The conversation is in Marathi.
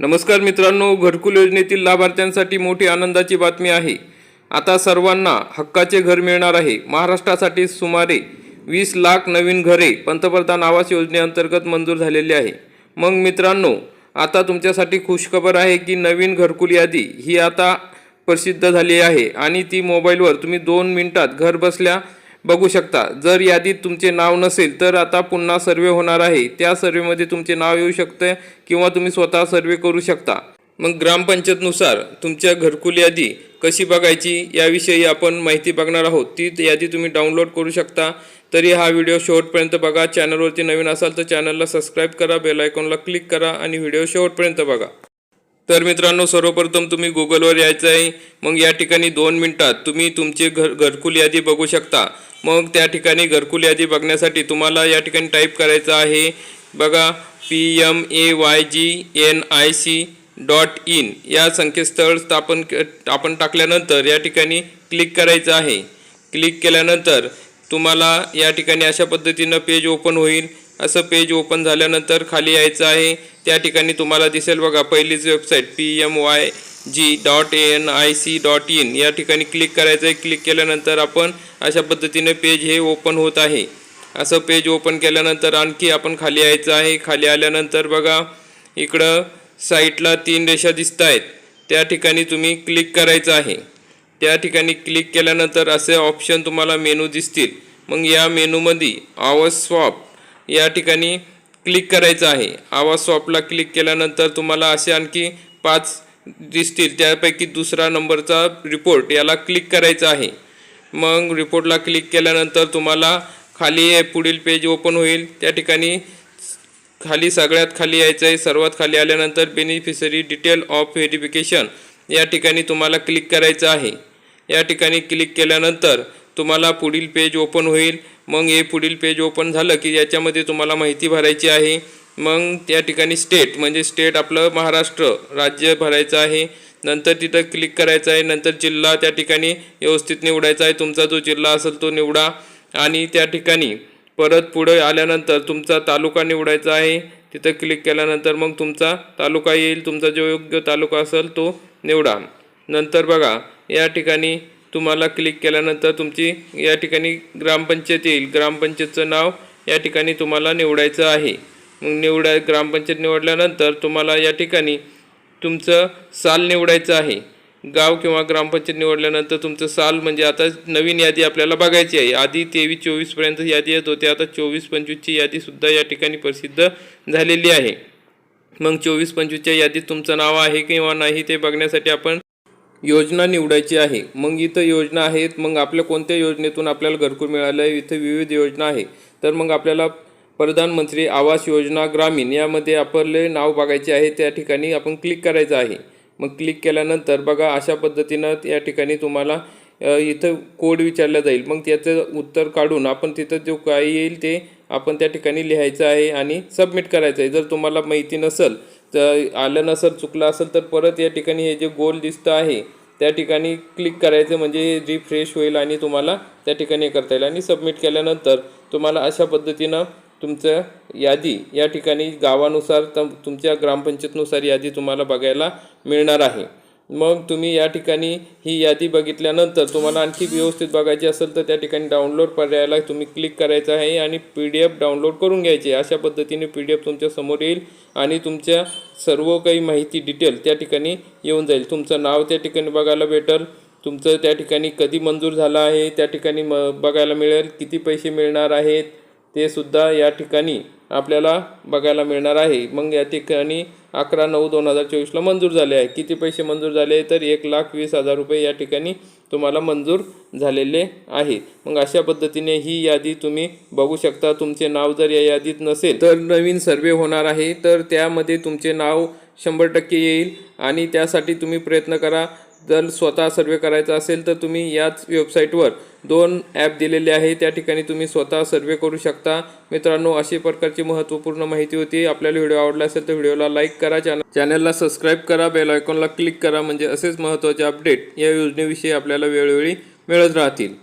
नमस्कार मित्रांनो घरकुल योजनेतील लाभार्थ्यांसाठी मोठी आनंदाची बातमी आहे. आता सर्वांना हक्काचे घर मिळणार आहे. महाराष्ट्रासाठी सुमारे वीस लाख नवीन घरे पंतप्रधान आवास योजनेअंतर्गत मंजूर झालेली आहे. मग मित्रांनो आता तुमच्यासाठी खुशखबर आहे की नवीन घरकुल यादी ही आता प्रसिद्ध झाली आहे आणि ती मोबाईलवर तुम्ही दोन मिनिटात घर बसल्या बघू शकता. जर यादीत तुमचे नाव नसेल तर आता पुन्हा सर्वे होणार आहे. त्या सर्वेमध्ये तुमचे नाव येऊ शकते किंवा तुम्ही स्वतः सर्वे करू शकता. मग ग्रामपंचायतनुसार तुमच्या घरकुल यादी कशी बघायची याविषयी आपण माहिती बघणार आहोत. ती यादी तुम्ही डाउनलोड करू शकता. तरी हा व्हिडिओ शेवटपर्यंत बघा. चॅनलवरती नवीन असाल तर चॅनलला सबस्क्राईब करा बेल आयकॉनला क्लिक करा आणि व्हिडिओ शेवटपर्यंत बघा. तर मित्रांनो सर्वप्रथम तुम्ही गुगलवर यायचं आहे. मग या ठिकाणी दोन मिनटात तुम्ही तुमचे घर घरकुल यादी बघू शकता. मग त्या ठिकाणी घरकुल यादी बघण्यासाठी तुम्हाला या ठिकाणी टाईप करायचं आहे. बघा P M A Y G N I C dot in या संकेतस्थळ स्थापन क- आपण टाकल्यानंतर या ठिकाणी क्लिक करायचं आहे. क्लिक केल्यानंतर तुम्हाला या ठिकाणी अशा पद्धतीनं पेज ओपन होईल. असं पेज ओपन झाल्यानंतर खाली यायचं आहे. त्या ठिकाणी तुम्हाला दिसेल बघा पहिलीच website P M Y G dot N I C dot in या ठिकाणी क्लिक करायचं आहे. क्लिक केल्यानंतर आपण अशा पद्धतीने पेज हे ओपन होत आहे. असं पेज ओपन केल्यानंतर आणखी आपण खाली यायचं आहे. खाली आल्यानंतर बघा इकडं साईटला तीन रेषा दिसत आहेत त्या ठिकाणी तुम्ही क्लिक करायचं आहे. त्या ठिकाणी क्लिक केल्यानंतर असे ऑप्शन तुम्हाला मेनू दिसतील. मग या मेनूमध्ये आवाज स्वॉप या ठिकाणी क्लिक करायचं आहे. आवाज सॉपला क्लिक केल्यानंतर तुम्हाला असे आणखी पाच दिसतील. त्यापैकी दुसरा नंबरचा रिपोर्ट याला क्लिक करायचा आहे. मग रिपोर्टला क्लिक केल्यानंतर तुम्हाला खाली पुढील पेज ओपन होईल. त्या ठिकाणी खाली सगळ्यात खाली यायचं आहे. सर्वात खाली आल्यानंतर बेनिफिशरी डिटेल ऑफ व्हेरिफिकेशन या ठिकाणी तुम्हाला क्लिक करायचं आहे. या ठिकाणी क्लिक केल्यानंतर तुम्हाला पुढील पेज ओपन होईल. मग हे पुढील पेज ओपन झालं की याच्यामध्ये तुम्हाला माहिती भरायची आहे. मग त्या ठिकाणी स्टेट म्हणजे स्टेट आपलं महाराष्ट्र राज्य भरायचं आहे. नंतर तिथं क्लिक करायचं आहे. नंतर जिल्हा त्या ठिकाणी व्यवस्थित निवडायचा आहे. तुमचा जो जिल्हा असेल तो निवडा. आणि त्या ठिकाणी परत पुढे आल्यानंतर तुमचा तालुका निवडायचा आहे. तिथं क्लिक केल्यानंतर मग तुमचा तालुका येईल. तुमचा जो योग्य तालुका असेल तो निवडा. नंतर बघा या ठिकाणी तुम्हाला क्लिक केल्यानंतर तुमची या ठिकाणी ग्रामपंचायत येईल. ग्रामपंचायतचं नाव या ठिकाणी तुम्हाला निवडायचं आहे. मग निवडा ग्रामपंचायत निवडल्यानंतर तुम्हाला या ठिकाणी तुमचं साल निवडायचं आहे. गाव किंवा ग्रामपंचायत निवडल्यानंतर तुमचं साल म्हणजे आता नवीन यादी आपल्याला बघायची आहे. आधी तेवीस चोवीसपर्यंत यादी येत होती. आता चोवीस पंचवीसची यादीसुद्धा या ठिकाणी प्रसिद्ध झालेली आहे. मग चोवीस पंचवीसच्या यादीत तुमचं नाव आहे किंवा नाही ते बघण्यासाठी आपण योजना निवडायची आहे. मग इथं योजना आहेत मग आपल्या कोणत्या योजनेतून आपल्याला घरकुल मिळालं आहे? इथं विविध योजना आहे. तर मग आपल्याला प्रधानमंत्री आवास योजना ग्रामीण यामध्ये आपले नाव बघायचे आहे. त्या ठिकाणी आपण क्लिक करायचं आहे. मग क्लिक केल्यानंतर बघा अशा पद्धतीनं या ठिकाणी तुम्हाला इथं कोड विचारला जाईल. मग त्याचं उत्तर काढून आपण तिथं जो काही येईल ते आपण त्या ठिकाणी लिहायचं आहे आणि सबमिट करायचं आहे. जर तुम्हाला माहिती नसेल तर आलं नसेल चुकलं असेल तर परत या ठिकाणी हे जे गोल दिसतं आहे त्या ठिकाणी क्लिक करायचं म्हणजे रिफ्रेश होईल आणि तुम्हाला त्या ठिकाणी करता येईल. आणि सबमिट केल्यानंतर तुम्हाला अशा पद्धतीनं तुमचं यादी या ठिकाणी गावानुसार तम तुमच्या ग्रामपंचायतनुसार यादी तुम्हाला बघायला मिळणार आहे. मग तुम्ही या ठिकाणी ही यादी बघितल्यानंतर तुम्हाला आणखी व्यवस्थित बघायची असेल तर त्या ठिकाणी डाउनलोड पर्यायाला तुम्ही क्लिक करायचं आहे आणि पी डी एफ डाउनलोड करून घ्यायची. अशा पद्धतीने पी डी एफ तुमच्यासमोर येईल आणि तुमच्या सर्व काही माहिती डिटेल त्या ठिकाणी येऊन जाईल. तुमचं नाव त्या ठिकाणी बघायला भेटेल. तुमचं त्या ठिकाणी कधी मंजूर झालं आहे त्या ठिकाणी म बघायला मिळेल. किती पैसे मिळणार आहेत ते सुद्धा या ठिकाणी आपल्याला बघायला मिळणार आहे. मग या ठिकाणी अकरा नऊ दोन हजार चोवीसला मंजूर झाले आहे. किती पैसे मंजूर झाले तर एक लाख वीस हजार रुपये या ठिकाणी तुम्हाला मंजूर झालेले आहे. मग अशा पद्धतीने ही यादी तुम्ही बघू शकता. तुमचे नाव जर या यादीत नसेल तर नवीन सर्वे होणार आहे. तर त्यामध्ये तुमचे नाव शंभर टक्के येईल आणि त्यासाठी तुम्ही प्रयत्न करा. जर स्वतः सर्वे करायचा असेल तर तुम्ही याच वेबसाईटवर दोन ॲप दिलेले आहे. त्या ठिकाणी तुम्ही स्वतः सर्वे करू शकता. मित्रांनो अशी प्रकारची महत्त्वपूर्ण माहिती होती. आपल्याला व्हिडिओ आवडला असेल तर व्हिडिओला लाईक करा. चॅनल चॅनलला सबस्क्राईब करा. बेल आयकॉनला क्लिक करा. म्हणजे असेच महत्त्वाचे अपडेट या योजनेविषयी आपल्याला वेळोवेळी मिळत राहतील.